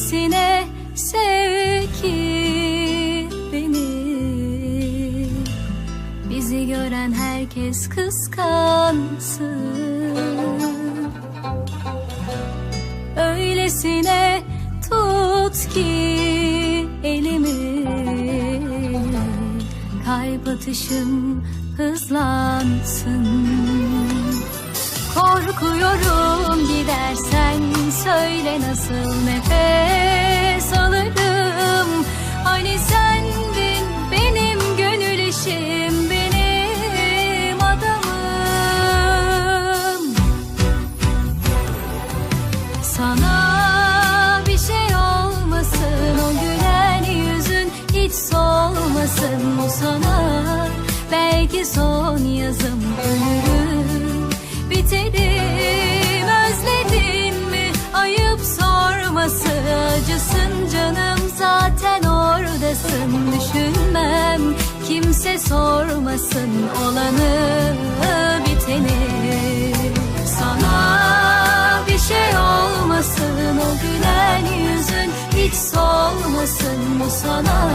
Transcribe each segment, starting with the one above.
Öylesine sev ki beni. Bizi gören herkes kıskansın. Öylesine tut ki elimi. Kalp atışım hızlansın. Korkuyorum gidersen söyle nasıl nefes sana bir şey olmasın O gülen yüzün hiç solmasın. Bu sana belki son yazım ölürüm. Biterim özledin mi? Ayıp sorması. Acısın canım zaten oradasın. Düşünmem kimse sormasın olanı gülen yüzün hiç solmasın bu sana.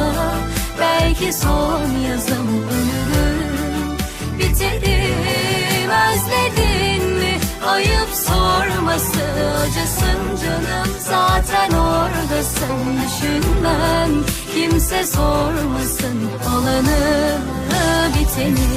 Belki son yazım ölürüm biterim özledin mi? Ayıp sorması acısın canım. Zaten oradasın düşünmem. Kimse sormasın olanı biteni